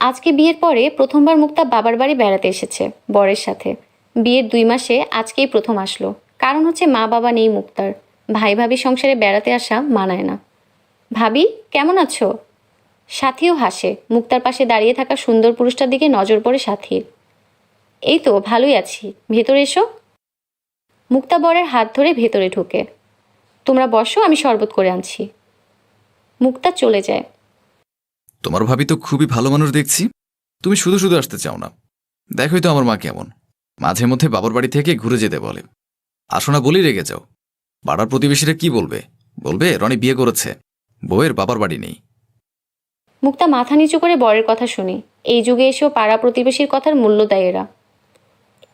আজকে বিয়ের পরে প্রথমবার মুক্তা বাবার বাড়ি বেড়াতে এসেছে, বরের সাথে। বিয়ের দুই মাসে আজকেই প্রথম আসলো। কারণ হচ্ছে মা বাবা নেই মুক্তার। ভাই ভাবি সংসারে বেড়াতে আসা মানায় না। ভাবি, কেমন আছো? সাথীও হাসে। মুক্তার পাশে দাঁড়িয়ে থাকা সুন্দর পুরুষটার দিকে নজর পড়ে সাথীর। এই তো, ভালোই আছি। ভেতরে এসো। মুক্তা বরের হাত ধরে ভেতরে ঢুকে। তোমরা বসো, আমি শরবত করে আনছি। মুক্তা চলে যায়। তোমার ভাবি তো খুবই ভালো মানুষ দেখছি। তুমি শুধু শুধু আসতে চাও না। দেখোই তো আমার মা কেমন। মাঝে মধ্যে বাবার বাড়ি থেকে ঘুরে যেতে বলে। আসো না বলেই রেগে যাও। পাড়ার প্রতিবেশীরা কি বলবে? বলবে, রনি বিয়ে করেছে। বউয়ের বাবার বাড়ি নেই। মুক্তা মাথা নিচু করে বরের কথা শুনি। এই যুগে এসেও পাড়া প্রতিবেশীর কথার মূল্য দেয় এরা।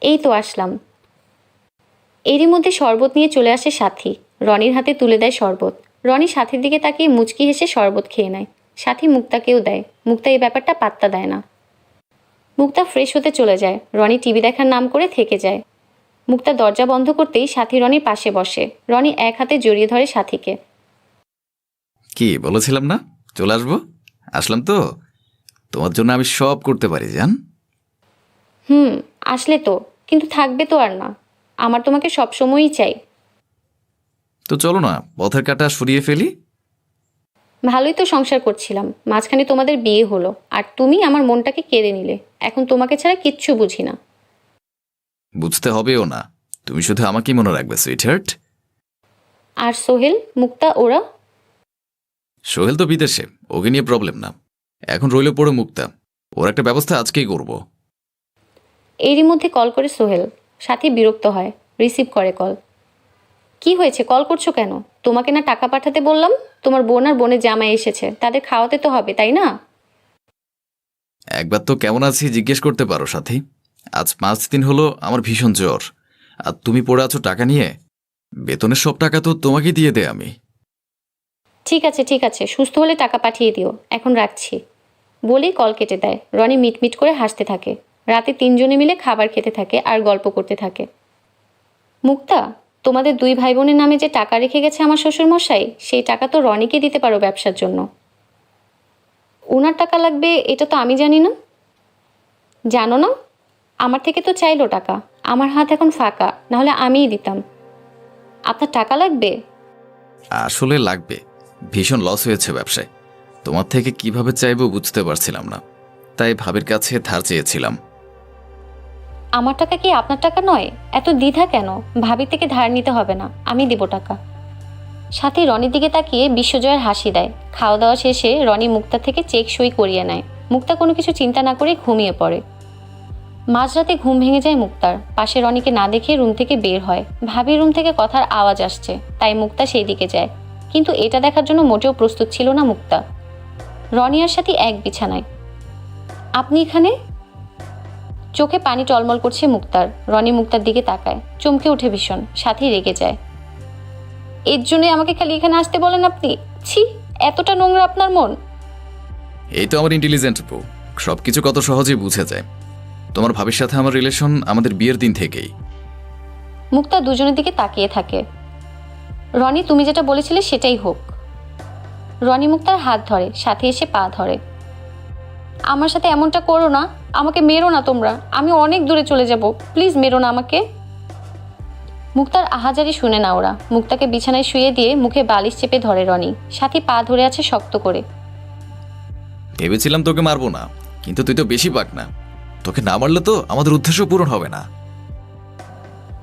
এই তো আসলাম। এরই মধ্যে শরবত নিয়ে চলে আসে সাথী। রনির হাতে তুলে দেয় শরবত। রনি সাথীর দিকে তাকিয়ে মুচকি হেসে শরবত খেয়ে নেয়। সাথী মুক্তাকেও দেয়। মুক্তা এই ব্যাপারটা পাত্তা দেয় না। মুক্তা ফ্রেশ হতে চলে যায়। রনি টিভি দেখার নাম করে থেকে যায়। মুক্তা দরজা বন্ধ করতেই সাথী রনির পাশে বসে। রনি এক হাতে জড়িয়ে ধরে সাথীকে। কি বলেছিলাম না? চলে আসব? আসলাম তো। তোমার জন্য আমি সব করতে পারি জান? হুম আসলে তো। কিন্তু থাকবে তো আর না। আমার তোমাকে সবসময়ই চাই। তো চলো না পথের কাটা সরিয়ে ফেলি। ভালোই তো সংসার করছিলাম। মাঝখানে তোমাদের বিয়ে হলো আর তুমি আমার মনটাকে কেড়ে নিলে। এখন তোমাকে ছাড়া কিচ্ছু বুঝি না। বুঝতে হবেও না। তুমি শুধু আমাকেই মনে রাখবে সুইটহার্ট। আর সোহেল মুক্তা ওরা? সোহেল তো বিদেশে ওকে নিয়ে প্রবলেম না। এখন রইল পড়ে মুক্তা। ওর একটা ব্যবস্থা আজকেই করব। এরই মধ্যে কল করে সোহেল। সাথী বিরক্ত হয় রিসিভ করে কল। কি হয়েছে? কল করছ কেন? তোমাকে না টাকা পাঠাতে বললাম তোমার বোন আর বোনের জামাই এসেছে তাদের খাওয়াতে তো হবে তাই না? একবার তো কেমন আছি জিজ্ঞেস করতে পারো সাথী। আজ পাঁচ দিন হলো আমার ভীষণ জ্বর। আর তুমি পড়ে আছো টাকা নিয়ে? বেতনের সব টাকা তো তোমাকে দিয়ে দে আমি। ঠিক আছে ঠিক আছে সুস্থ হলে টাকা পাঠিয়ে দিও এখন রাখছি। বলেই কল কেটে দেয় রনি মিটমিট করে হাসতে থাকে। রাতে তিনজনে মিলে খাবার খেতে থাকে আর গল্প করতে থাকে। মুক্তা? তোমাদের দুই ভাই বোনের নামে যে টাকা রেখে গেছে আমার শ্বশুর মশাই সেই টাকা তো রনিকে দিতে পারো ব্যবসার জন্য। ওনার টাকা লাগবে, এটা তো আমি জানি না। জানো না? আমার থেকে তো চাইলো টাকা। আমার হাত এখন ফাঁকা, নাহলে আমিই দিতাম। আপনার টাকা লাগবে? আসলে লাগবে। ভীষণ লস হয়েছে ব্যবসায়। তোমার থেকে কীভাবে চাইব বুঝতে পারছিলাম না। তাই ভাবের কাছে ধার চেয়েছিলাম। আমার টাকা কি আপনার টাকা নয়? এত দ্বিধা কেন? ভাবি থেকে ধার নিতে হবে না। আমি দেব টাকা। সাথে রনির দিকে তাকিয়ে বিশ্বজয়ের হাসি দেয়। খাওয়া দাওয়া শেষে রনি মুক্তা থেকে চেক সই করিয়ে নেয়। মুক্তা কোনো কিছু চিন্তা না করে ঘুমিয়ে পড়ে। মাঝরাতে ঘুম ভেঙে যায় মুক্তার। পাশে রনিকে না দেখে রুম থেকে বের হয়। ভাবির রুম থেকে কথার আওয়াজ আসছে। তাই মুক্তা সেই দিকে যায়। কিন্তু এটা দেখার জন্য মোটেও প্রস্তুত ছিল না মুক্তা। রনিয়ার সাথে এক বিছানায়। আপনি এখানে? চোখে পানি টলমল করছে মুক্তার। রনি মুক্তার দিকে তাকায়। চমকে ওঠে ভীষণ। সাথেই রেগে যায়। এর জন্যই আমাকে খালি এখানে আসতে বলেন আপনি? ছি এতটা নোংরা আপনার মন। এই তো আমার ইন্টেলিজেন্ট বউ। সব কিছু কত সহজেই বুঝে যায়। তোমার ভাবির সাথে আমার রিলেশন আমাদের বিয়ের দিন থেকেই। মুক্তা দুজনের দিকে তাকিয়ে থাকে। রনি তুমি যেটা বলেছিলে সেটাই হোক। রনি মুক্তার হাত ধরে সাথে এসে পা ধরে। আমার সাথে এমনটা করো না। আমাকে মেরো না তোমরা। আমি অনেক দূরে চলে যাব। প্লিজ মেরো না আমাকে। মুক্তার আহাজারি শুনে না ওরা। মুক্তাকে বিছানায় শুয়ে দিয়ে মুখে বালিশ চেপে ধরে রনি। সাথী পা ধরে আছে শক্ত করে। ভেবেছিলাম তোকে মারবো না কিন্তু তুই তো বেশি পাক না। তোকে না মারলে তো আমাদের উদ্দেশ্য পূরণ হবে না।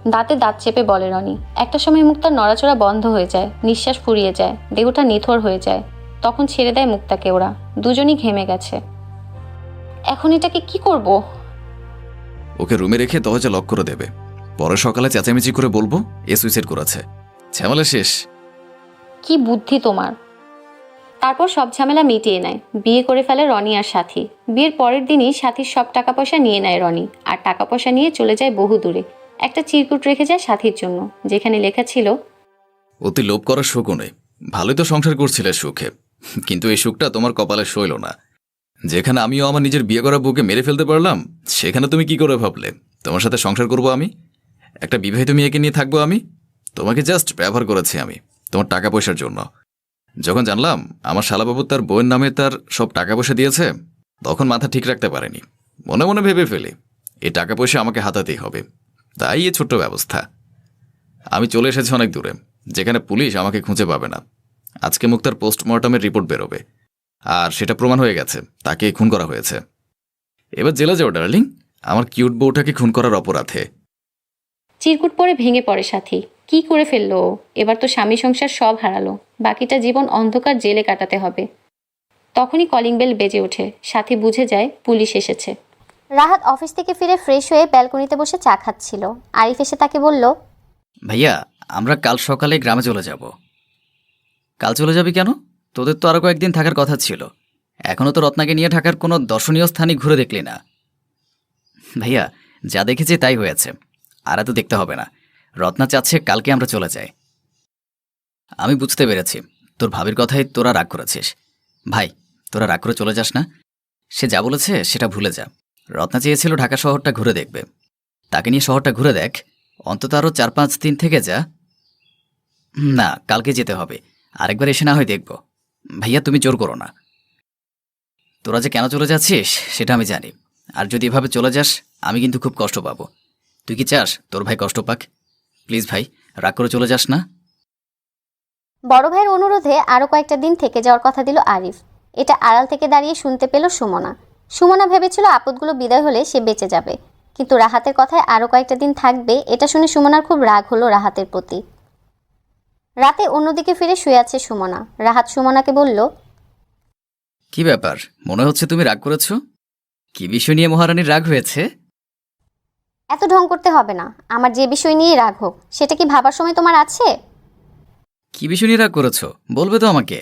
দাঁতে দাঁত চেপে বলে রনি। একটা সময় মুক্তার নড়াচড়া বন্ধ হয়ে যায় নিঃশ্বাস ফুরিয়ে যায় দেহটা নিথর হয়ে যায়। তখন ছেড়ে দেয় মুক্তাকে ওরা। দুজনই ঘেমে গেছে। এখন এটাকে কি করব? ওকে রুমে রেখে দরজা লক করে দেবে। পরে সকালে চেঁচামেচি করে বলব এ সুইসাইড করেছে। ঝামেলা শেষ। কি বুদ্ধি তোমার? তারপর সব ঝামেলা মিটিয়ে নেয়। বিয়ে করে ফেলে রনি আর সাথী। বিয়ের পরের দিনই সাথীর সব টাকা পয়সা নিয়ে নেয় রনি। আর টাকা পয়সা নিয়ে চলে যায় বহু দূরে। একটা চিরকুট রেখে যায় সাথীর জন্য যেখানে লেখা ছিল অতি লোভ করার শোকও নেই। ভালোই তো সংসার করছিলে সুখে। কিন্তু এই সুখটা তোমার কপালে সইল না। যেখানে আমিও আমার নিজের বিয়ে করা বউকে মেরে ফেলতে পারলাম, সেখানে তুমি কি করে ভাবলে? তোমার সাথে সংসার করব আমি? একটা বিবাহিত মেয়েকে নিয়ে থাকব আমি? তোমাকে জাস্ট ব্যবহার করেছি আমি, তোমার টাকা পয়সার জন্য। যখন জানলাম আমার শালাবাবু তার বউয়ের নামে তার সব টাকা পয়সা দিয়েছে, তখন মাথা ঠিক রাখতে পারেনি। মনে মনে ভেবে ফেলে, এই টাকা পয়সা আমাকে হাতাতেই হবে। তাই এ ছোট্ট ব্যবস্থা। আমি চলে এসেছি অনেক দূরে, যেখানে পুলিশ আমাকে খুঁজে পাবে না। আজকে মুক্তার পোস্টমর্টমের রিপোর্ট বেরোবে। আর সেটা প্রমাণ হয়ে গেছে। তাকে খুন করা হয়েছে। এবার জেলে যাও ডার্লিং। আমার কিউট বউটাকে খুন করার অপরাধে। চিরকুট পরে ভেঙে পড়ে সাথী। কি করে ফেলল ও? এবার তো স্বামী সংসার সব হারালো। বাকিটা জীবন অন্ধকার জেলে কাটাতে হবে। তখনই কলিং বেল বেজে ওঠে। সাথী বুঝে যায় পুলিশ এসেছে। রাহাত অফিস থেকে ফিরে ফ্রেশ হয়ে ব্যালকনিতে বসে চা খাচ্ছিল। আরিফ এসে তাকে বলল ভাইয়া আমরা কাল সকালে গ্রামে চলে যাব। কাল চলে যাবি কেন? তোদের তো আরও কয়েকদিন থাকার কথা ছিল। এখনও তো রত্নাকে নিয়ে ঢাকার কোনো দর্শনীয় স্থানই ঘুরে দেখলি না। ভাইয়া, যা দেখেছি তাই হয়েছে। আর এত দেখতে হবে না। রত্না চাচ্ছে কালকে আমরা চলে যাই। আমি বুঝতে পেরেছি। তোর ভাবির কথাই তোরা রাগ করেছিস। ভাই, তোরা রাগ করে চলে যাস না। সে যা বলেছে সেটা ভুলে যা। রত্না চেয়েছিল ঢাকা শহরটা ঘুরে দেখবে। তাকে নিয়ে শহরটা ঘুরে দেখ। অন্তত আরও চার পাঁচ দিন থেকে যা। না, কালকে যেতে হবে। আরেকবার এসে না হয় দেখব। ভাইয়া, তুমি জোর করো না। তোরা যে কেন চলে যাচ্ছিস, সেটা আমি জানি। আর যদি এভাবে চলে যাস, আমি কিন্তু খুব কষ্ট পাবো। তুই কি চাস তোর ভাই কষ্ট পাক? প্লিজ ভাই, রাগ করে চলে যাস না। বড় ভাইয়ের অনুরোধে আরও কয়েকটা দিন থেকে যাওয়ার কথা দিল আরিফ। এটা আড়াল থেকে দাঁড়িয়ে শুনতে পেল সুমনা। সুমনা ভেবেছিল আপদগুলো বিদায় হলে সে বেঁচে যাবে। কিন্তু রাহাতের কথায় আরও কয়েকটা দিন থাকবে, এটা শুনে সুমনার খুব রাগ হলো রাহাতের প্রতি। রাতে অন্যদিকে ফিরে শুয়ে আছে সুমনা। রাহাত সুমনাকে বলল কি ব্যাপার? মনে হচ্ছে তুমি রাগ করেছ? কি বিষয় নিয়ে মহারানীর রাগ হয়েছে? এত ঢং করতে হবে না। আমার যে বিষয় নিয়ে রাগ হোক সেটা কি ভাবার সময় তোমার আছে? কি বিষয় নিয়ে রাগ করেছ? বলবে তো আমাকে।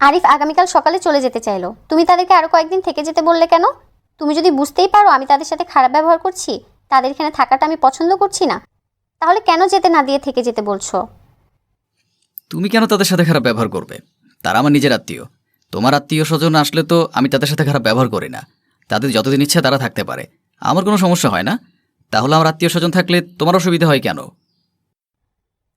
আরিফ আগামীকাল সকালে চলে যেতে চাইলো। তুমি তাদেরকে আরও কয়েকদিন থেকে যেতে বললে কেন? তুমি যদি বুঝতেই পারো আমি তাদের সাথে খারাপ ব্যবহার করছি তাদের এখানে থাকাটা আমি পছন্দ করছি না তাহলে কেন যেতে না দিয়ে থেকে যেতে বলছো? তুমি কেন তাদের সাথে খারাপ ব্যবহার করবে? তারা আমার নিজের আত্মীয়। তোমার আত্মীয় স্বজন আসলে তো আমি তাদের সাথে খারাপ ব্যবহার করি না। তাদের যতদিন ইচ্ছা তারা থাকতে পারে। আমার কোনো সমস্যা হয় না। তাহলে আমার আত্মীয় স্বজন থাকলে তোমার অসুবিধা হয় কেন?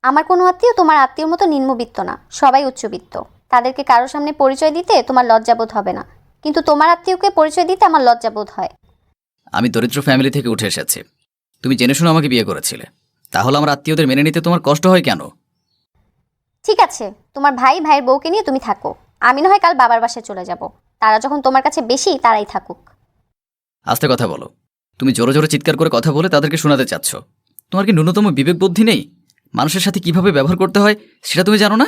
আমার কোনো আত্মীয় তোমার আত্মীয়র মতো নিম্নবিত্ত না। সবাই উচ্চবিত্ত। তাদেরকে কারোর সামনে পরিচয় দিতে তোমার লজ্জাবোধ হবে না। কিন্তু তোমার আত্মীয়কে পরিচয় দিতে আমার লজ্জাবোধ হয়। আমি দরিদ্র ফ্যামিলি থেকে উঠে এসেছি। তুমি জেনে শুনে আমাকে বিয়ে করেছিলে। তাহলে আমার আত্মীয়দের মেনে নিতে তোমার কষ্ট হয় কেন? ঠিক আছে তোমার ভাই ভাইয়ের বউকে নিয়ে তুমি থাকো। আমি না হয় কাল বাবার বাসায় চলে যাব। তারা যখন তোমার কাছে বেশি তারাই থাকুক। আস্তে কথা বলো। তুমি জোরে জোরে চিৎকার করে কথা বলে তাদেরকে শোনাতে চাচ্ছ। তোমার কি ন্যূনতম বিবেক বুদ্ধি নেই? মানুষের সাথে কীভাবে ব্যবহার করতে হয় সেটা তুমি জানো না?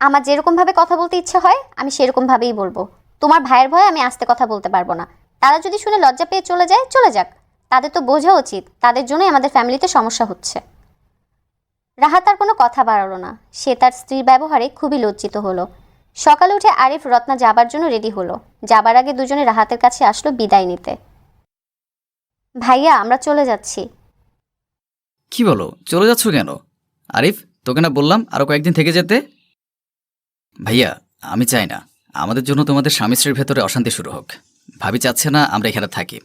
আমার যেরকমভাবে কথা বলতে ইচ্ছে হয় আমি সেরকমভাবেই বলব। তোমার ভাইয়ের ভয়ে আমি আস্তে কথা বলতে পারব না। তারা যদি শুনে লজ্জা পেয়ে চলে যায় চলে যাক। তাদের তো বোঝা উচিত, তাদের জন্যই আমাদের ফ্যামিলিতে সমস্যা হচ্ছে। রাহাত আর কোনো কথা বাড়ালো না, সে তার স্ত্রীর ব্যবহারে খুবই লজ্জিত হলো। সকালে উঠে আরিফ, রত্না যাবার জন্য রেডি হলো। যাবার আগে দুজনে রাহাতের কাছে আসলো বিদায় নিতে। ভাইয়া, আমরা চলে যাচ্ছি। কি বলো? চলে যাচ্ছ কেন? আরিফ, তোকে না বললাম আরও কয়েকদিন থেকে যেতে? ভাইয়া, আমি চাই না। আমাদের জন্য তোমাদের স্বামী স্ত্রীর ভেতরে অশান্তি শুরু হোক। ভাবি চাচ্ছে না আমরা এখানে থাকি।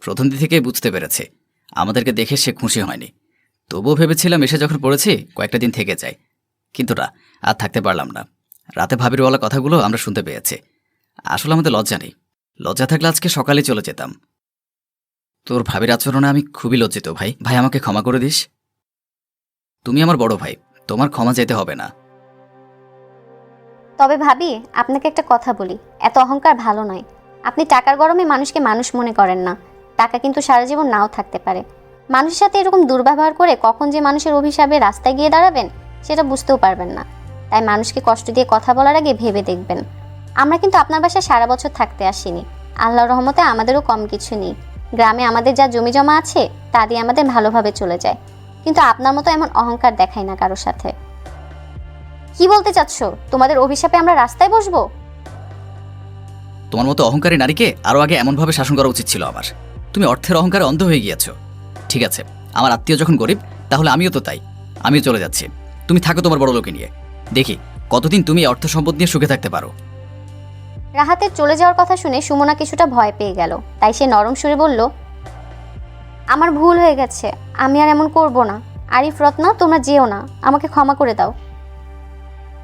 প্রথম দিন থেকেই বুঝতে পেরেছে। আমাদেরকে দেখে সে খুশি হয়নি। তবুও ভেবেছিলাম এসে যখন পড়েছি, কয়েকটা দিন থেকে যাই কিন্তু না, আর থাকতে পারলাম না। রাতে ভাবির কথাগুলো আমরা শুনতে পেয়েছি। আসলে আমাদের লজ্জা নেই। লজ্জা থাকলে আজকে সকালে চলে যেতাম। তোর ভাবির আচরণে আমি খুবই লজ্জিত ভাই। ভাই, আমাকে ক্ষমা করে দিস। তুমি আমার বড় ভাই। তোমার ক্ষমা যেতে হবে না। তবে ভাবি, আপনাকে একটা কথা বলি। এত অহংকার ভালো নয়। আপনি টাকার গরমে মানুষকে মানুষ মনে করেন না। টাকা কিন্তু সারা জীবন নাও থাকতে পারে। মানুষের সাথে এরকম দুর্ব্যবহার করে কখন যে মানুষের অভিশাপে রাস্তায় গিয়ে দাঁড়াবেন, সেটা বুঝতেও পারবেন না। তাই মানুষকে কষ্ট দিয়ে কথা বলার আগে ভেবে দেখবেন। আমরা কিন্তু আপনার বাসায় সারা বছর থাকতে আসিনি। আল্লাহর রহমতে আমাদেরও কম কিছু নেই। গ্রামে আমাদের যা জমি জমা আছে, তা দিয়ে আমাদের ভালোভাবে চলে যায়। কিন্তু আপনার মতো এমন অহংকার দেখায় না কারোর সাথে। কি বলতে চাচ্ছ? তোমাদের অভিশাপে আমরা রাস্তায় বসবো? তোমার মতো অহংকারী নারীকে আরও আগে এমনভাবে শাসন করা উচিত ছিল আমার। তুমি অর্থের অহংকারে অন্ধ হয়ে গিয়েছ। ঠিক আছে, আমার আত্মীয় যখন গরিব, তাহলে আমিও তো তাই। আমিও চলে যাচ্ছি। তুমি থাকো তোমার বড় লোকে নিয়ে। দেখি, কতদিন তুমি অর্থ সম্পদ নিয়ে সুখে থাকতে পারো? রাহাতের চলে যাওয়ার কথা শুনে সুমনা কিছুটা ভয় পেয়ে গেল। তাই সে নরম সুরে বলল, আমার ভুল হয়ে গেছে, আমি আর এমন করব না। আরিফ রত্না, তোমরা যেও না, আমাকে ক্ষমা করে দাও।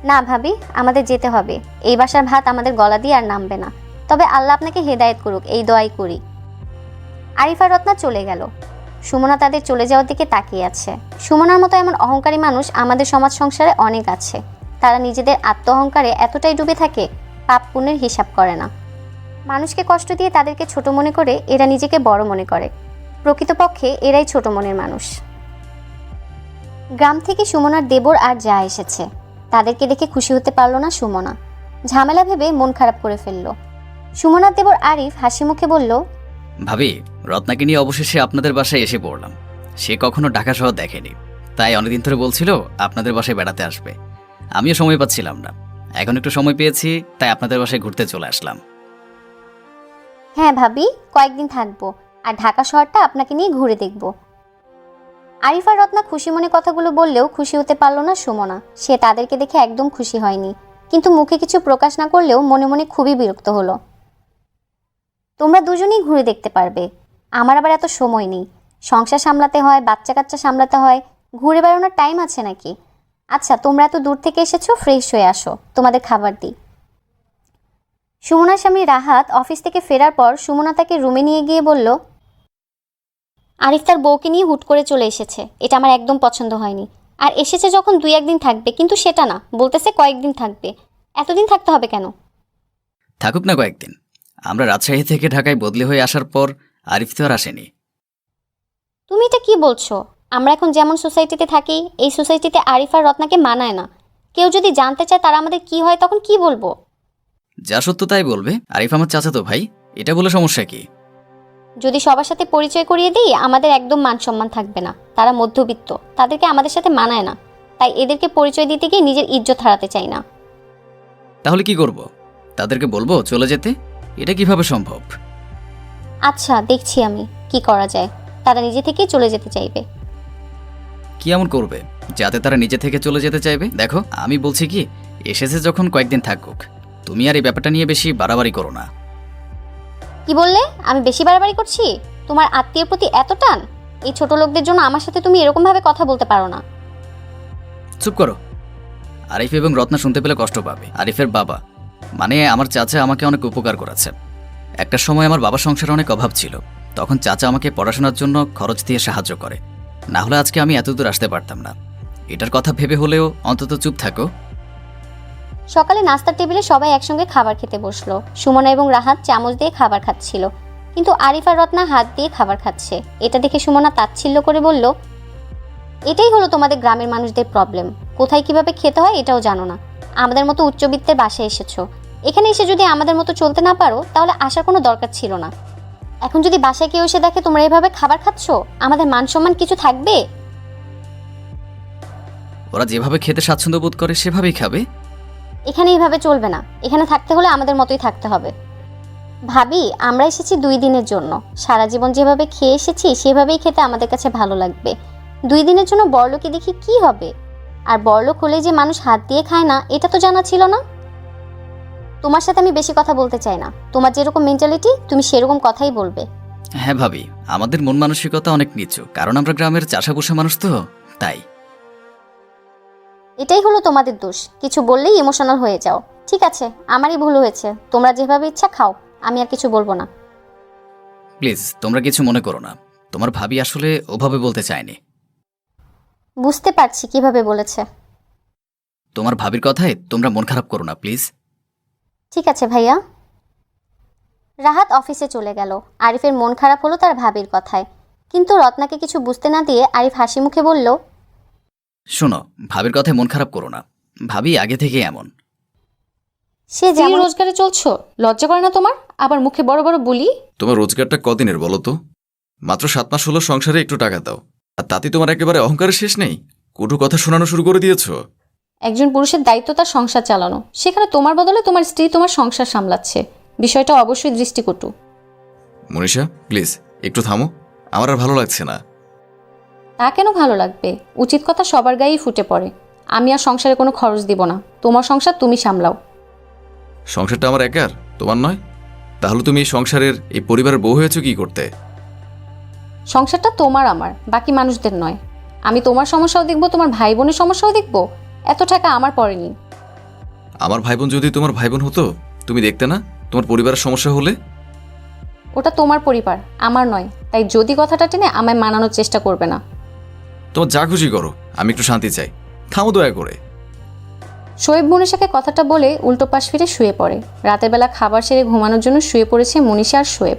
না ভাবি, আমাদের যেতে হবে। এই বাসার ভাত আমাদের গলা দিয়ে আর নামবে না। তবে আল্লাহ আপনাকে হেদায়েত করুক, এই দোয়াই করি। আরিফা রত্না চলে গেল। সুমনা তাদের চলে যাওয়ার দিকে তাকিয়ে আছে। সুমনার মতো এমন অহংকারী মানুষ আমাদের সমাজ সংসারে অনেক আছে। তারা নিজেদের আত্ম অহংকারে এতটাই ডুবে থাকে, পাপ পুণ্যের হিসাব করে না। মানুষকে কষ্ট দিয়ে তাদেরকে ছোট মনে করে এরা নিজেকে বড় মনে করে। প্রকৃতপক্ষে এরাই ছোট মনের মানুষ। গ্রাম থেকে সুমনার দেবর আর যা এসেছে, তাদেরকে দেখে খুশি হতে পারল না সুমনা। ঝামেলা ভেবে মন খারাপ করে ফেলল। সুমনার দেবর আরিফ হাসি মুখে বলল ভাবি, রত্নাকে নিয়ে অবশেষে আপনাদের বাসায় এসে পড়লাম। সে কখনো ঢাকা শহর দেখেনি। তাই অনেকদিন ধরে বলছিল, আপনাদের বাসায় বেড়াতে আসবে। আমিও সময় পাচ্ছিলাম না। এখন একটু সময় পেয়েছি, তাই আপনাদের বাসায় ঘুরতে চলে আসলাম। হ্যাঁ ভাবি, কয়েকদিন থাকব। আর ঢাকা শহরটা আপনাকে নিয়ে ঘুরে দেখব। আরিফা রত্না খুশি মনে কথাগুলো বললেও খুশি হতে পারল না সুমনা। সে তাদেরকে দেখে একদম খুশি হয়নি। কিন্তু মুখে কিছু প্রকাশ না করলেও মনে মনে খুবই বিরক্ত হলো। তোমরা দুজনেই ঘুরে দেখতে পারবে। আমার আবার এত সময় নেই। সংসার সামলাতে হয় বাচ্চা কাচ্চা সামলাতে হয়, ঘুরে বেড়ানোর টাইম আছে নাকি? আচ্ছা তোমরা এত দূর থেকে এসেছ ফ্রেশ হয়ে আসো। তোমাদের খাবার দিই। সুমনার স্বামী রাহাত অফিস থেকে ফেরার পর সুমনা তাকে রুমে নিয়ে গিয়ে বলল আরিফ তার বউকে নিয়ে হুট করে চলে এসেছে। এটা আমার একদম পছন্দ হয়নি। আর এসেছে যখন দুই একদিন থাকবে, কিন্তু সেটা না। বলতেছে কয়েকদিন থাকবে। এতদিন থাকতে হবে কেন? থাকুক না কয়েকদিন। আমরা রাজশাহী থেকে ঢাকায় বদলি হয়ে আসার পর আরিফ তো আর আসেনি। তুমি এটা কি বলছো? আমরা এখন যেমন সোসাইটিতে থাকি এই সোসাইটিতে আরিফ আর রত্নাকে মানায় না। কেউ যদি জানতে চায় তারা আমাদের কি হয় তখন কি বলব? যা সত্য তাই বলবে। আরিফ আমার চাচাতো ভাই এটা বলে সমস্যা কি? যদি সবার সাথে পরিচয় করিয়ে দিই আমাদের একদম মান সম্মান থাকবে না। তারা মধ্যবিত্ত তাদেরকে আমাদের সাথে মানায় না। তাই এদেরকে পরিচয় দিতে গিয়ে নিজের ইজ্জত হারাতে চাই না। তাহলে কি করব? তাদেরকে বলব চলে যেতে? এটা কীভাবে সম্ভব? আচ্ছা দেখছি আমি। কি করা যায়? তারা নিজে থেকেই চলে যেতে চাইবে। কি এমন করবে? যাতে তারা নিজে থেকে চলে যেতে চাইবে? দেখো আমি বলছি কি এসেছে যখন কয়েকদিন থাকুক। তুমি আর এই ব্যাপারটা নিয়ে বেশি বাড়াবাড়ি করো না। কি বললে? আমি বেশি বাড়াবাড়ি করছি? তোমার আত্মীয়ের প্রতি এত টান? এই ছোট লোকদের জন্য আমার সাথে তুমি এরকম ভাবে কথা বলতে পারো না। চুপ করো। আরিফ এবং রত্না শুনতে পেলে কষ্ট পাবে। আরিফের বাবা। মানে আমার চাচা আমাকে অনেক উপকার করেছে। একটা সময় আমার বাবার সংসারে অনেক অভাব ছিল। তখন চাচা আমাকে পড়াশোনার জন্য খরচ দিয়ে সাহায্য করে। না হলে আজকে আমি এতদূর আসতে পারতাম না। এটার কথা ভেবে হলেও অন্তত চুপ থাকো। সকালে নাস্তার টেবিলে সবাই একসঙ্গে খাবার খেতে বসল। সুমনা এবং রাহাত চামচ দিয়ে খাবার খাচ্ছিল। কিন্তু আরিফ আর রত্না হাত দিয়ে খাবার খাচ্ছে। এটা দেখে সুমনা তাচ্ছিল্য করে বলল, এটাই হলো তোমাদের গ্রামের মানুষদের প্রবলেম কোথায় কীভাবে খেতে হয় এটাও জানো না। আমাদের মতো উচ্চবিত্তের বাসায় এসেছ। এখানে এসে যদি আমাদের মতো চলতে না পারো তাহলে আসার কোনো দরকার ছিল না। এখন যদি বাসায় কেউ এসে দেখে তোমরা এভাবে খাবার খাচ্ছ আমাদের মান সম্মান কিছু থাকবে? ওরা যেভাবে খেতে স্বাচ্ছন্দ্য বোধ করে সেভাবেই খাবে। এখানে এইভাবে চলবে না। এখানে থাকতে হলে আমাদের মতোই থাকতে হবে। ভাবি আমরা এসেছি দুই দিনের জন্য। সারা জীবন যেভাবে খেয়ে এসেছি সেভাবেই খেতে আমাদের কাছে ভালো লাগবে। দুই দিনের জন্য বড়লোকে দেখি কি হবে? আর বড়লোক হলে যে মানুষ হাত দিয়ে খায় না এটা তো জানা ছিল না। তোমার সাথে আমি বেশি কথা বলতে চাই না। তোমার যেরকম মেন্টালিটি তুমি সেরকম কথাই বলবে। হ্যাঁ ভাবি আমাদের মন মানসিকতা অনেক নিচু কারণ আমরা গ্রামের চাষাবুষা মানুষ তো তাই। এটাই হলো তোমাদের দোষ। কিছু বললেই ইমোশনাল হয়ে যাও। ঠিক আছে আমারই ভুল হয়েছে। তোমরা যেভাবে ইচ্ছা খাও আমি আর কিছু বলব না। প্লিজ তোমরা কিছু মনে করো না। তোমার ভাবি আসলে ওভাবে বলতে চায়নি। বুঝতে পারছি কীভাবে বলেছে। তোমার ভাবির কথায় তোমরা মন খারাপ করো না প্লিজ। ঠিক আছে ভাইয়া। রাহাত অফিসে চলে গেল। আরিফের মন খারাপ হলো তার ভাবির কথায়। কিন্তু রত্নাকে কিছু বুঝতে না দিয়ে আরিফ হাসি মুখে বলল শোনো ভাবির কথায় মন খারাপ করো না। ভাবি আগে থেকে এমন। সে যে যেমন রোজগারে চলছো? লজ্জা করে না তোমার? আবার মুখে বড় বড় বলি? তোমার রোজগারটা কদিনের বলো তো? মাত্র সাত মাস হলো সংসারে একটু টাকা দাও। আর তাতে তোমার একেবারে অহংকারের শেষ নেই? কটু কথা শোনানো শুরু করে দিয়েছ। একজন পুরুষের দায়িত্ব তার সংসার চালানো। সেখানে তোমার বদলে তোমার স্ত্রী তোমার সংসার সামলাচ্ছে। বিষয়টা অবশ্যই দৃষ্টিকটু। মনীষা প্লিজ একটু থামো। আমার আর ভালো লাগছে না। তা কেন ভালো লাগবে? উচিত কথা সবার গায়েই ফুটে পড়ে। আমি আর সংসারে কোনো খরচ দিব না। তোমার সংসার তুমি সামলাও। সংসারটা আমার একার তোমার নয়? তাহলে তুমি এই সংসারের এই পরিবারের বউ হয়েছো কি করতে? সংসারটা তোমার আমার বাকি মানুষদের নয়। আমি তোমার সমস্যাও দেখব তোমার ভাই বোনের সমস্যাও দেখব। এত টাকা আমার পড়েনি। আমার ভাই বোন যদি তোমার ভাই বোন হতো তুমি দেখতে না? তোমার পরিবারের সমস্যা হলে? ওটা তোমার পরিবার আমার নয়। তাই যদি কথাটা টেনে আমায় মানানোর চেষ্টা করবে না। তোমার যা খুশি করো আমি একটু শান্তি চাই। থামো দয়া করে। শোয়েব মনীষাকে কথাটা বলে উল্টো পাশ ফিরে শুয়ে পড়ে। রাতের বেলা খাবার সেরে ঘুমানোর জন্য শুয়ে পড়েছে মনীষা আর শোয়েব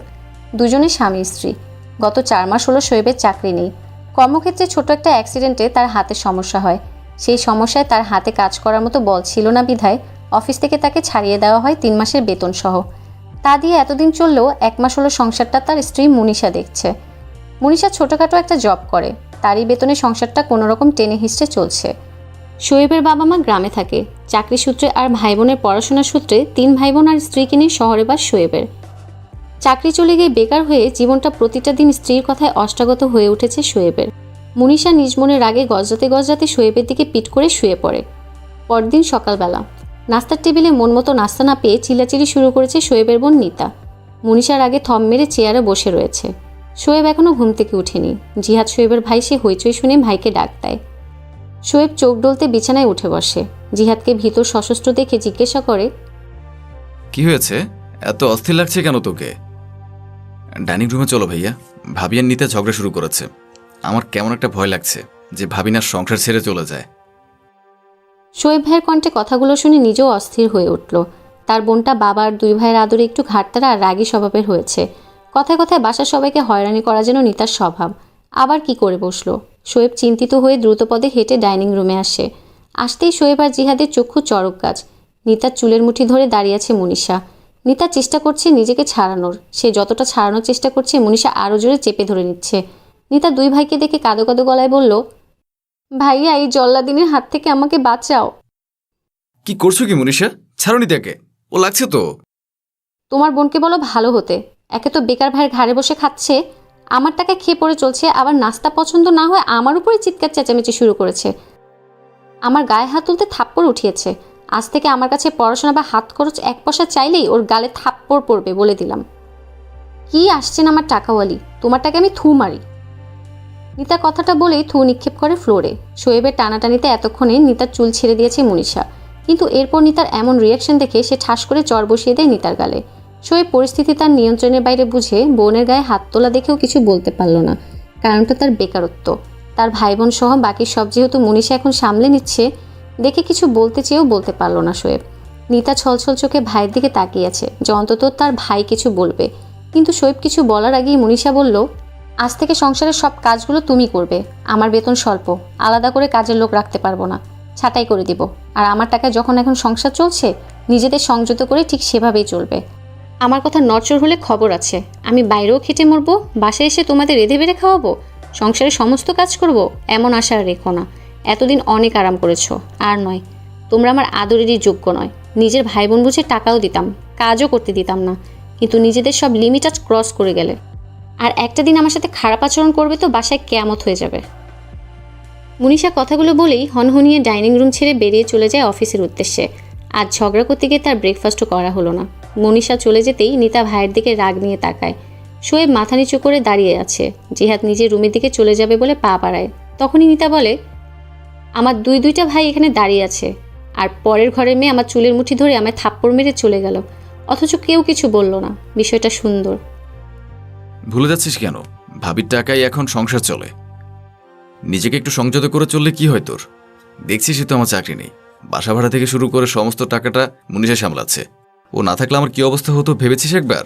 দুজনে স্বামী স্ত্রী গত চার মাস হলো শোয়েবের চাকরি নেই। কর্মক্ষেত্রে ছোট একটা অ্যাক্সিডেন্টে তার হাতে সমস্যা হয়। সেই সমস্যায় তার হাতে কাজ করার মতো বল ছিল না বিধায় অফিস থেকে তাকে ছাড়িয়ে দেওয়া হয় তিন মাসের বেতন সহ। তা দিয়ে এতদিন চললেও এক মাস হলো সংসারটা তার স্ত্রী মনীষা দেখছে। মনীষা ছোটোখাটো একটা জব করে। তারই বেতনে সংসারটা কোনোরকম টেনে হিস্টে চলছে। শোয়েবের বাবা মা গ্রামে থাকে। চাকরি সূত্রে আর ভাই বোনের পড়াশোনার সূত্রে তিন ভাই বোন আর স্ত্রীকে নিয়ে শহরে বাস শোয়েবের চাকরি চলে গিয়ে বেকার হয়ে জীবনটা প্রতিটা দিন স্ত্রীর কথায় অষ্টাগত হয়ে উঠেছে শোয়েবের। মনীষা নিজ মনের রাগে গজরাতে গজরাতে শোয়েবের দিকে পিট করে শুয়ে পড়ে। পরদিন সকালবেলা নাস্তার টেবিলে মন মতো নাস্তা না পেয়ে চিল্লাচিলি শুরু করেছে শোয়েবের বোন নিতা। মনীষার আগে থম মেরে চেয়ারে বসে রয়েছে। শোয়েব এখনও ঘুম থেকে উঠেনি। জিহাদ শোয়েবের ভাই সে হইচই শুনে ভাইকে ডাক দেয়। শোয়েব চোখ ডলতে বিছানায় উঠে বসে। জিহাদকে ভিতর সশস্ত্র দেখে জিজ্ঞাসা করে, কি হয়েছে? এত অস্থির লাগছে কেন তোকে? ডাইনিং রুমে চলো ভাইয়া। ভাবিয়ার নিতে ঝগড়া শুরু করেছে। আমার কেমন একটা ভয় লাগছে যে ভাবিনার সংসার ছেড়ে চলে যায়। শোয়েব ভাইয়ের কণ্ঠে কথাগুলো শুনে নিজেও অস্থির হয়ে উঠল। তার বোনটা বাবার দুই ভাইয়ের আদরে একটু ঘাটতারা আর রাগী স্বভাবের হয়েছে। কথায় কথায় বাসার সবাইকে হয়রানি করা যেন নিতার স্বভাব। আবার কি করে বসল? শোয়েব চিন্তিত হয়ে দ্রুতপদে হেঁটে ডাইনিং রুমে আসে। আসতেই শোয়েব আর জিহাদের চক্ষু চরক গাছ। নিতার চুলের মুঠি ধরে দাঁড়িয়ে আছে মনীষা। নিতা চেষ্টা করছে নিজেকে ছাড়ানোর। সে যতটা ছাড়ানোর চেষ্টা করছে মনীষা আরও জোরে চেপে ধরে নিচ্ছে। নিতা দুই ভাইকে দেখে কাদো কাদো গলায় বলল ভাইয়া এই জল্লাদিনের হাত থেকে আমাকে বাঁচাও। কি করছ কি মনীষা? ছাড়নি তাকে ও লাগছে তো। তোমার বোনকে বলো ভালো হতে। একে তো বেকার ভাইয়ের ঘাড়ে বসে খাচ্ছে। আমার টাকা খেয়ে পড়ে চলছে আবার নাস্তা পছন্দ না হয় আমার উপরে চিৎকার চেঁচামেচি শুরু করেছে। আমার গায়ে হাত তুলতে থাপ্পড় উঠিয়েছে। আজ থেকে আমার কাছে পড়াশোনা বা হাত খরচ এক পয়সা চাইলেই ওর গালে থাপ্পড় পড়বে বলে দিলাম। কি আসছেন আমার টাকাওয়ালি? তোমার টাকা আমি থু মারি। নিতা কথাটা বলেই থু নিক্ষেপ করে ফ্লোরে। শোয়েবের টানাটানিতে এতক্ষণে নিতার চুল ছেড়ে দিয়েছে মনীষা। কিন্তু এরপর নিতার এমন রিয়াকশন দেখে সে ঠাস করে চর বসিয়ে দেয় নিতার গালে। শোয়েব পরিস্থিতি তার নিয়ন্ত্রণের বাইরে বুঝে বোনের গায়ে হাত তোলা দেখেও কিছু বলতে পারল না। কারণটা তার বেকারত্ব। তার ভাই বোন সহ বাকি সব যেহেতু মনীষা এখন সামলে নিচ্ছে দেখে কিছু বলতে চেয়েও বলতে পারল না শোয়েব। নিতা ছলছল চোখে ভাইয়ের দিকে তাকিয়ে আছে। যে অন্তত তার ভাই কিছু বলবে। কিন্তু শোয়েব কিছু বলার আগেই মনীষা বলল, আজ থেকে সংসারের সব কাজগুলো তুমি করবে। আমার বেতন স্বল্প। আলাদা করে কাজের লোক রাখতে পারব না। ছাঁটাই করে দিব। আর আমার টাকায় যখন এখন সংসার চলছে, নিজেদের সংযত করে ঠিক সেভাবেই চলবে। আমার কথা নচর হলে খবর আছে। আমি বাইরেও খেটে মরবো, বাসায় এসে তোমাদের রেঁধে বেড়ে খাওয়াবো? সংসারে সমস্ত কাজ করব? এমন আশা রেখো না। এতদিন অনেক আরাম করেছ। আর নয়, তোমরা আমার আদরেরই যোগ্য নয়। নিজের ভাই বোন বুঝে টাকাও দিতাম, কাজও করতে দিতাম না। কিন্তু নিজেদের সব লিমিট আজ ক্রস করে গেলে। আর একটা দিন আমার সাথে খারাপ আচরণ করবে তো বাসায় কেয়ামত হয়ে যাবে। মনীষা কথাগুলো বলেই হনহনিয়ে ডাইনিং রুম ছেড়ে বেরিয়ে চলে যায় অফিসের উদ্দেশ্যে। আজ ঝগড়া করতে গিয়ে তার ব্রেকফাস্টও করা হলো না। মনীষা চলে যেতেই নিতা ভাইয়ের দিকে রাগ নিয়ে তাকায়। শোয়েব মাথা নিচু করে দাঁড়িয়ে আছে। জিহাদ নিজের রুমের দিকে চলে যাবে বলে পা বাড়ায়। তখনই নিতা বলে আমার দুই দুইটা ভাই এখানে দাঁড়িয়ে আছে। আর পরের ঘরের মেয়ে আমার চুলের মুঠি ধরে আমায় থাপ্পড় মেরে চলে গেল। অথচ কেউ কিছু বলল না। বিষয়টা সুন্দর। ভুলে যাচ্ছিস কেন? ভাবির টাকায় এখন সংসার চলে। নিজেকে একটু সংযত করে চললে কি হয় তোর? দেখছিসই তো আমার চাকরি নেই। বাসা ভাড়া থেকে শুরু করে সমস্ত টাকাটা মনীষা সামলাচ্ছে। ও না থাকলে আমার কি অবস্থা হতো ভেবেছিস একবার?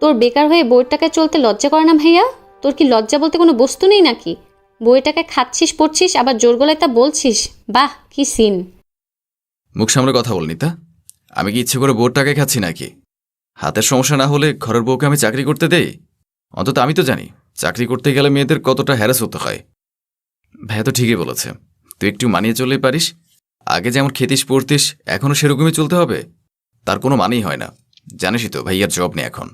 তোর বেকার হয়ে বইয়ের টাকায় চলতে লজ্জা করে না ভাইয়া? তোর কি লজ্জা বলতে কোনো বস্তু নেই নাকি? বইয়ের টাকায় খাচ্ছিস পড়ছিস আবার জোর গলায় তা বলছিস? বাহ কি সিন। মুখ সামনে কথা বল নিতা। আমি কি ইচ্ছে করে বোর টাকায় খাচ্ছি নাকি? হাতের সমস্যা না হলে ঘরের বউকে আমি চাকরি করতে দেই? অন্তত আমি তো জানি চাকরি করতে গেলে মেয়েদের কতটা হ্যারাস হতে হয়। ভাইয়া তো ঠিকই বলেছে তুই একটু মানিয়ে চললেই পারিস। আগে যেমন খেতিস পড়তিস এখনও সেরকমই চলতে হবে। তার কোনো মানেই হয় না। জানিসই তো ভাইয়ার জব নেই এখন।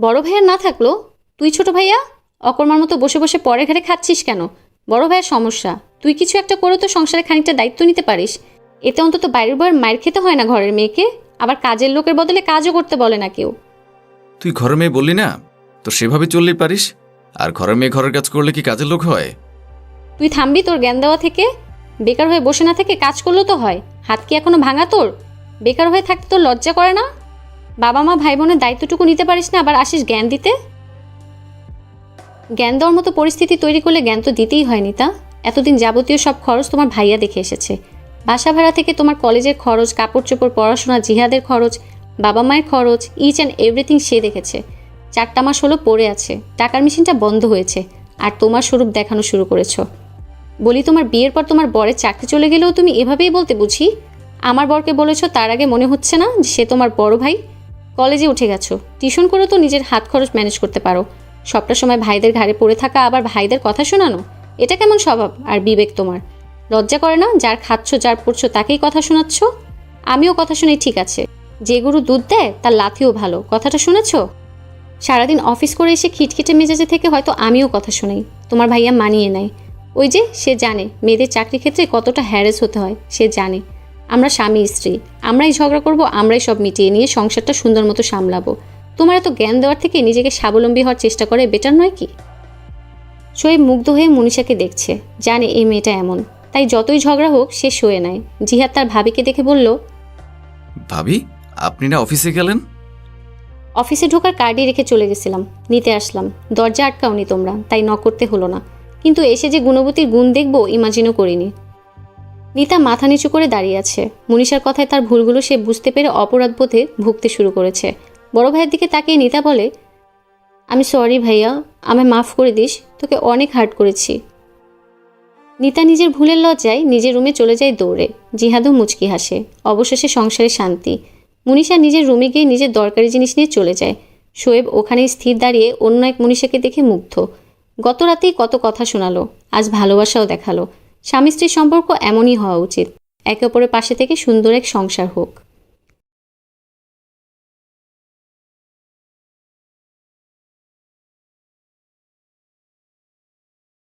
বড় ভাইয়ার না থাকল? তুই ছোট ভাইয়া? অকর্মার মতো বসে বসে পরে ঘরে খাচ্ছিস কেন? বড় ভাইয়ের সমস্যা। তুই কিছু একটা করে তো সংসারে খানিকটা দায়িত্ব নিতে পারিস। এতে অন্তত বাইরের বইয়ের মায়ের খেতে হয় না ঘরের মেয়েকে। আবার কাজের লোকের বদলে কাজও করতে বলে না কেউ। তুই ঘরের মেয়ে বললি না? তো সেভাবে চললেই পারিস? আর ঘরের মেয়ে ঘরের কাজ করলে কি কাজের লোক হয়? তুই থামবি তোর জ্ঞান দেওয়া থেকে? বেকার হয়ে বসে না থেকে কাজ করলেও তো হয়। হাত কি এখনও ভাঙা তোর? বেকার হয়ে থাকতে তোর লজ্জা করে না? বাবা মা ভাই বোনের দায়িত্বটুকু নিতে পারিস না আবার আসিস জ্ঞান দিতে? জ্ঞান দেওয়ার মতো পরিস্থিতি তৈরি করলে জ্ঞান তো দিতেই হয়নি, তা? এতদিন যাবতীয় সব খরচ তোমার ভাইয়া দেখে এসেছে। বাসা ভাড়া থেকে তোমার কলেজের খরচ কাপড় চোপড় পড়াশোনা, জিহাদের খরচ, বাবা মায়ের খরচ ইচ অ্যান্ড এভরিথিং সে দেখেছে। চারটা মাস হলো পড়ে আছে, টাকার মেশিনটা বন্ধ হয়েছে, আর তোমার স্বরূপ দেখানো শুরু করেছ। বলি তোমার বিয়ের পর তোমার বরের চাকরি চলে গেলেও তুমি এভাবেই বলতে বুঝি? আমার বরকে বলেছ তার আগে মনে হচ্ছে না সে তোমার বড় ভাই? কলেজে উঠে গেছো, টিউশন করে তো নিজের হাত খরচ ম্যানেজ করতে পারো। সবটা সময় ভাইদের ঘাড়ে পড়ে থাকা, আবার ভাইদের কথা শোনানো? এটা কেমন স্বভাব? আর বিবেক তোমার? লজ্জা করে না? যার খাচ্ছ, যার পড়ছো, তাকেই কথা শোনাচ্ছ? আমিও কথা শুনি ঠিক আছে। যে গরু দুধ দেয়, তার লাথিও ভালো। কথাটা শুনেছ? সারাদিন অফিস করে এসে খিটখিটে মেজাজে থেকে হয়তো আমিও কথা শুনাই। তোমার ভাইয়া মানিয়ে নেয়। ওই যে, সে জানে, মেয়েদের চাকরি ক্ষেত্রে কতটা হ্যারেস হতে হয়, সে জানে। আমরা স্বামী, স্ত্রী। আমরাই ঝগড়া করব, আমরাই সব মিটিয়ে নিয়ে সংসারটা সুন্দর মতো সামলাবো। তোমার এত জ্ঞান দেওয়ার থেকে নিজেকে স্বাবলম্বী হওয়ার চেষ্টা করে বেটার নয় কি? শোয়েব মুগ্ধ হয়ে মনীষাকে দেখছে জানে এই মেয়েটা এমন। তাই যতই ঝগড়া হোক সে শোয়ে নেয় জিহাদ তার ভাবিকে দেখে বলল ভাবি আপনি না অফিসে গেলেন? অফিসে ঢোকার কার্ডই রেখে চলে গেছিলাম নিতে আসলাম। দরজা আটকাওনি তোমরা তাই ন করতে হলো না। কিন্তু এসে যে গুণবতীর গুণ দেখব ইমাজিনও করিনি। নিতা মাথা নিচু করে দাঁড়িয়ে আছে। মনীষার কথায় তার ভুলগুলো সে বুঝতে পেরে অপরাধ বোধে ভুগতে শুরু করেছে। বড় ভাইয়ের দিকে তাকিয়ে নিতা বলে, আমি সরি ভাইয়া, আমায় মাফ করে দিস, তোকে অনেক হার্ট করেছি। নিতা নিজের ভুলের লজ্জায় নিজের রুমে চলে যায় দৌড়ে। জিহাদও মুচকি হাসে। অবশেষে সংসারে শান্তি। মুনিশা নিজের রুমে গিয়ে নিজের দরকারি জিনিস নিয়ে চলে যায়। শোয়েব ওখানেই স্থির দাঁড়িয়ে অন্য এক মনীষাকে দেখে মুগ্ধ। গত রাতেই কত কথা শোনালো, আজ ভালোবাসাও দেখাল। স্বামী স্ত্রীর সম্পর্ক এমনই হওয়া উচিত। একে অপরের পাশে থেকে সুন্দর এক সংসার হোক।